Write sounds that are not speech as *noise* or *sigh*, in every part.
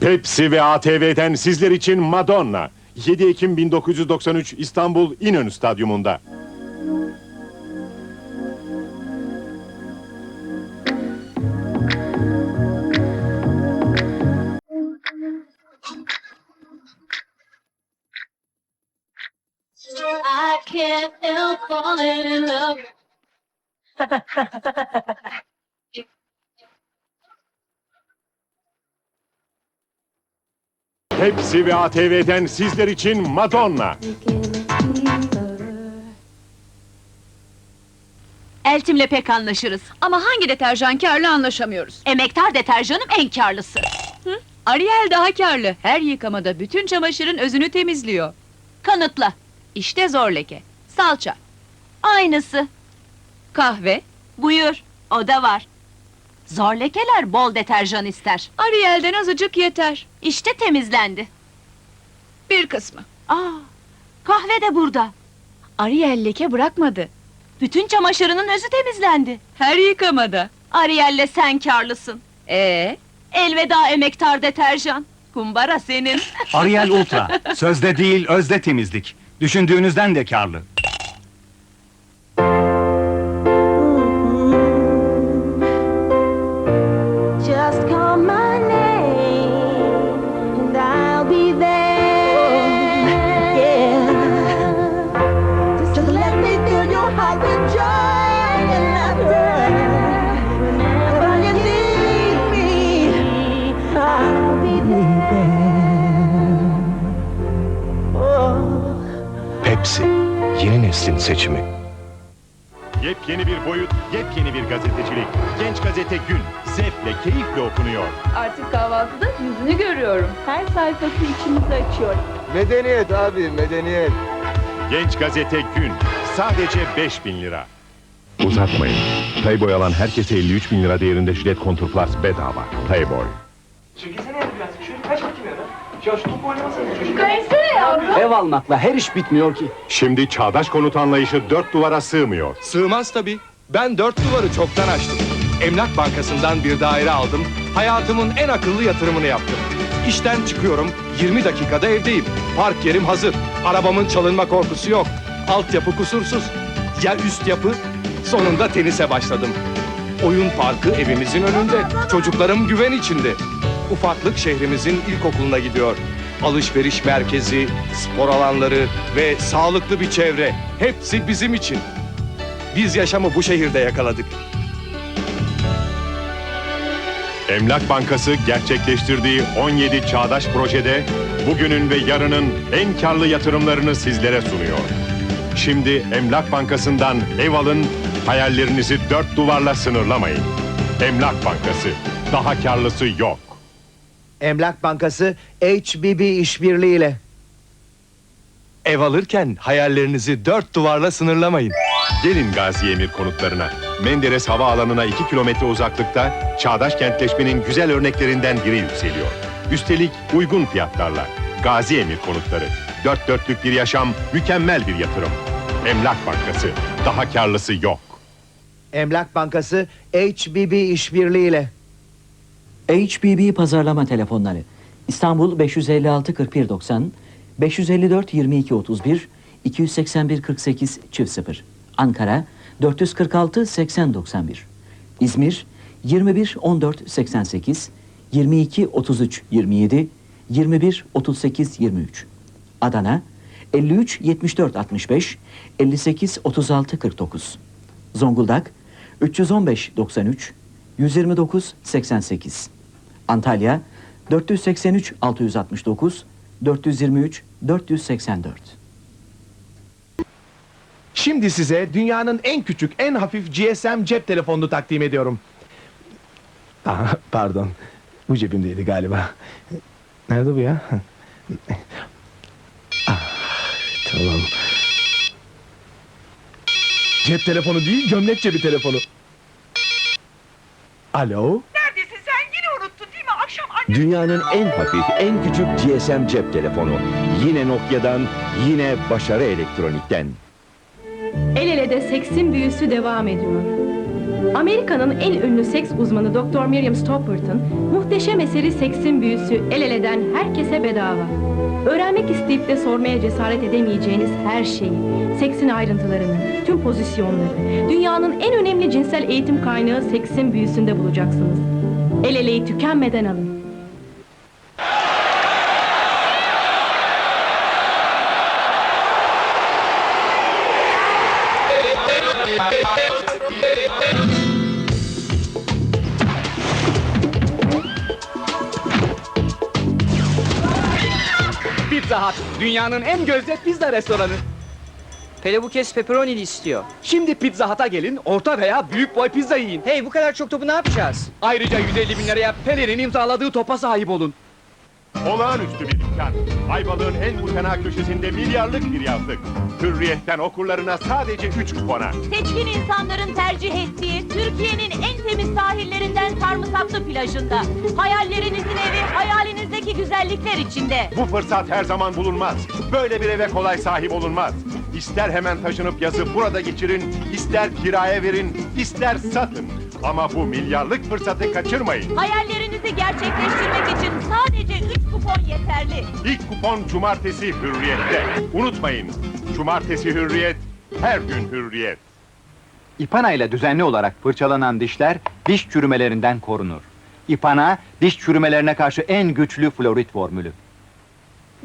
Pepsi ve ATV'den sizler için Madonna. 7 Ekim 1993 İstanbul İnönü Stadyumunda. I can't help falling in love. *laughs* Pepsi ve ATV'den sizler için Madonna. Eltimle pek anlaşırız. Ama hangi deterjan karlı anlaşamıyoruz. Emektar deterjanım en karlısı. Ariel daha karlı. Her yıkamada bütün çamaşırın özünü temizliyor. Kanıtla. İşte zor leke. Salça, Aynısı. kahve, Buyur. O da var. Zor lekeler bol deterjan ister. Ariel'den azıcık yeter. İşte temizlendi. Bir kısmı. Aa, kahve de burada. Ariel leke bırakmadı. Bütün çamaşırının özü temizlendi. Her yıkamada. Ariel'le sen karlısın. Ee, Elveda emektar deterjan. Kumbara senin. Ariel Ultra. Sözde değil, özde temizlik. Düşündüğünüzden de karlı. Pepsi, yeni neslin seçimi. Yepyeni bir boyut, yepyeni bir gazetecilik. Genç gazete Gün, zevkle, keyifle okunuyor. artık kahvaltıda yüzünü görüyorum. Her sayfası içimizi açıyor. Medeniyet abi, medeniyet. Genç gazete Gün, sadece 5000 lira. Uzatmayın. Playboy alan herkese 53 bin lira değerinde jilet kontur plus bedava. Playboy. Çekilsene biraz. Şöyle kaç bakayım ya. Ya şu top oynamasana. Ev almakla her iş bitmiyor ki. Şimdi çağdaş konut anlayışı dört duvara sığmıyor. Sığmaz tabii. Ben dört duvarı çoktan açtım. Emlak Bankası'ndan bir daire aldım. Hayatımın en akıllı yatırımını yaptım. İşten çıkıyorum, 20 dakikada evdeyim. Park yerim hazır. Arabamın çalınma korkusu yok. Altyapı kusursuz. Ya üst yapı? Sonunda tenise başladım. Oyun parkı evimizin önünde. Çocuklarım güven içinde. Ufaklık şehrimizin ilkokuluna gidiyor. Alışveriş merkezi, spor alanları ve sağlıklı bir çevre. Hepsi bizim için. Biz yaşamı bu şehirde yakaladık. Emlak Bankası gerçekleştirdiği 17 çağdaş projede bugünün ve yarının en karlı yatırımlarını sizlere sunuyor. Şimdi Emlak Bankası'ndan ev alın, hayallerinizi dört duvarla sınırlamayın. Emlak Bankası, daha karlısı yok. Emlak Bankası HBB işbirliğiyle. Ev alırken hayallerinizi dört duvarla sınırlamayın. Gelin Gazi Emir konutlarına. Menderes Havaalanı'na 2 kilometre uzaklıkta çağdaş kentleşmenin güzel örneklerinden biri yükseliyor. Üstelik uygun fiyatlarla. Gazi Emir konutları. Dört dörtlük bir yaşam, mükemmel bir yatırım. Emlak Bankası. Daha karlısı yok. Emlak Bankası HBB işbirliğiyle. HBB pazarlama telefonları İstanbul 556 41 90 554 22 31 281 48 çift 0 Ankara 446 80 91 İzmir 21 14 88 22 33 27 21 38 23 Adana 53 74 65 58 36 49 Zonguldak 315 93 129 88 Antalya 483 669 423 484 Şimdi size dünyanın en küçük, en hafif GSM cep telefonunu takdim ediyorum. Aa, pardon. Bu cebimdeydi galiba. Nerede bu ya? Tamam. Cep telefonu değil, gömlek cebi telefonu. Alo? Dünyanın en hafif, en küçük GSM cep telefonu. Yine Nokia'dan, yine Başarı Elektronik'ten. El ele de seksin büyüsü devam ediyor. Amerika'nın en ünlü seks uzmanı Dr. Miriam Stopperton, muhteşem eseri Seksin Büyüsü el eleden herkese bedava. Öğrenmek isteyip de sormaya cesaret edemeyeceğiniz her şeyi, seksin ayrıntılarını, tüm pozisyonları, dünyanın en önemli cinsel eğitim kaynağı Seksin Büyüsü'nde bulacaksınız. El eleyi tükenmeden alın. *laughs* Pizza Hut, dünyanın en gözde pizza restoranı. Pele bu kez pepperoni istiyor. Şimdi Pizza Hut'a gelin, orta veya büyük boy pizza yiyin. Hey bu kadar çok topu ne yapacağız? Ayrıca 150 bin liraya Pelin'in imzaladığı topa sahip olun. Olağanüstü bir imkan. Ayvalık'ın en mutena köşesinde milyarlık bir yazlık. Hürriyetten okurlarına sadece 3 kupona. Seçkin insanların tercih ettiği Türkiye'nin en temiz sahillerinden Sarımsaklı plajında. Hayallerinizin evi güzellikler içinde. Bu fırsat her zaman bulunmaz. Böyle bir eve kolay sahip olunmaz. İster hemen taşınıp yazı burada geçirin, ister kiraya verin, ister satın. Ama bu milyarlık fırsatı kaçırmayın. Hayallerinizi gerçekleştirmek için sadece 3 kupon yeterli. İlk kupon cumartesi hürriyette. Unutmayın, cumartesi hürriyet, her gün hürriyet. İpana ile düzenli olarak fırçalanan dişler diş çürümelerinden korunur. İpana diş çürümelerine karşı en güçlü florit formülü.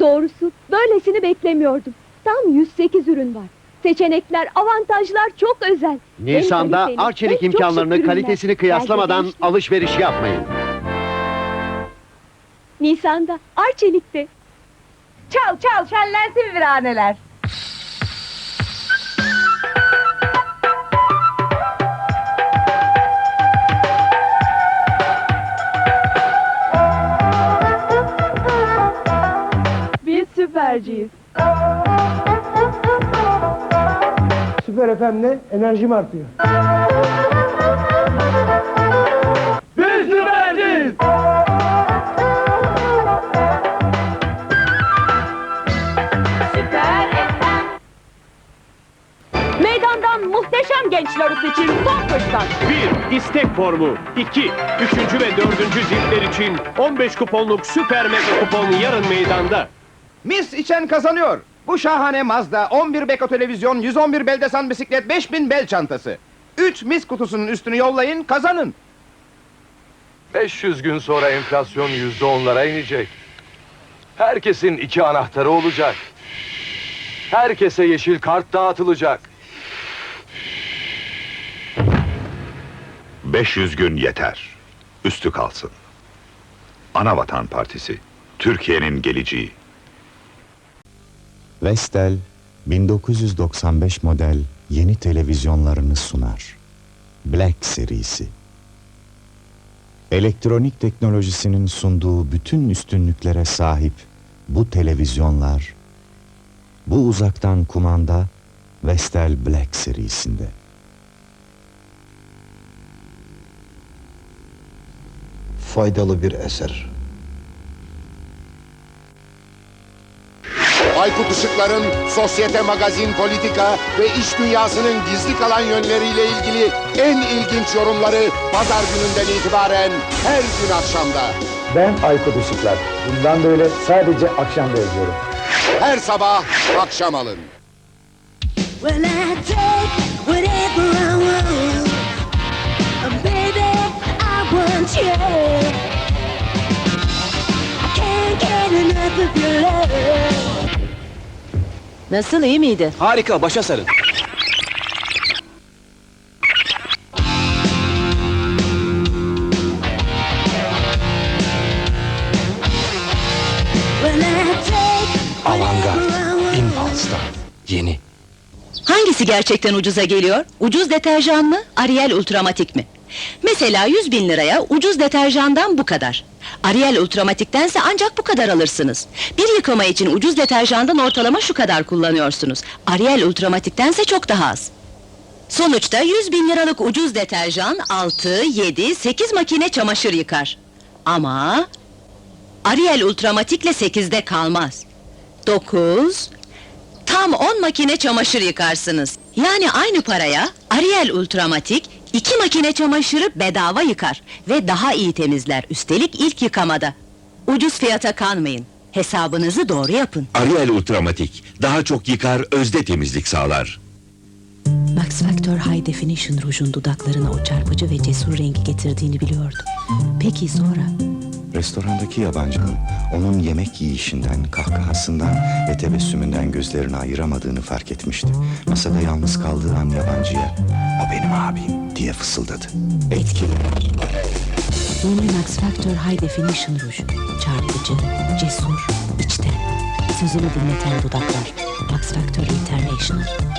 Doğrusu böylesini beklemiyordum. Tam 108 ürün var. Seçenekler, avantajlar çok özel. Nisan'da kaliteli, en Arçelik çok imkanlarını ürünler. kalitesini kıyaslamadan Belki de alışveriş yapmayın. Nisan'da, Arçelik'te. Çal çal şenlensin viraneler. Süperciyiz. Süper efendim enerjim artıyor. Biz süperciyiz! Meydandan muhteşem genç lorusu için son fırsat. 1. istek formu. 2. Üçüncü ve dördüncü ziltler için 15 kuponluk süper mega kupon yarın meydanda. Mis içen kazanıyor. Bu şahane Mazda 11 Beko televizyon, 111 Beldesan bisiklet, 5000 bel çantası. 3 mis kutusunun üstünü yollayın, kazanın. 500 gün sonra enflasyon yüzde onlara inecek. Herkesin iki anahtarı olacak. Herkese yeşil kart dağıtılacak. 500 gün yeter. Üstü kalsın. Anavatan Partisi. Türkiye'nin geleceği. Vestel 1995 model yeni televizyonlarını sunar. Black serisi. Elektronik teknolojisinin sunduğu bütün üstünlüklere sahip bu televizyonlar bu uzaktan kumanda Vestel Black serisinde. Faydalı bir eser. Aykut Işıklar'ın sosyete, magazin, politika ve iş dünyasının gizli kalan yönleriyle ilgili en ilginç yorumları pazar gününden itibaren her gün akşamda. Ben Aykut Işıklar. Bundan böyle sadece akşamda yazıyorum. Her sabah akşam alın. Well, I take whatever I want. Baby, I want you. I can't get enough of your love. Nasıl iyi miydi? Harika, başa sarın. Well, I take whatever I want. Impulse'dan. Yeni. Hangisi gerçekten ucuza geliyor? Ucuz deterjan mı? Ariel Ultramatik mi? Mesela 100 bin liraya ucuz deterjandan bu kadar. Ariel Ultramatik'tense ancak bu kadar alırsınız. Bir yıkama için ucuz deterjandan ortalama şu kadar kullanıyorsunuz. Ariel Ultramatik'tense çok daha az. Sonuçta 100 bin liralık ucuz deterjan 6, 7, 8 makine çamaşır yıkar. Ama Ariel Ultramatik'le 8'de kalmaz. 9, tam 10 makine çamaşır yıkarsınız. Yani aynı paraya Ariel Ultramatik İki makine çamaşırı bedava yıkar ve daha iyi temizler. Üstelik ilk yıkamada. Ucuz fiyata kanmayın. Hesabınızı doğru yapın. Ariel Ultramatik daha çok yıkar, özde temizlik sağlar. Max Factor High Definition rujun dudaklarına o çarpıcı ve cesur rengi getirdiğini biliyordum. Peki sonra? Restorandaki yabancının onun yemek yiyişinden, kahkahasından ve tebessümünden gözlerini ayıramadığını fark etmişti. Masada yalnız kaldığı an yabancıya "O benim abim." Diye fısıldadı. Etkili. Max Factor High Definition ruj. Çarpıcı, cesur, içten. Sözünü dinleten dudaklar. Max Factor International.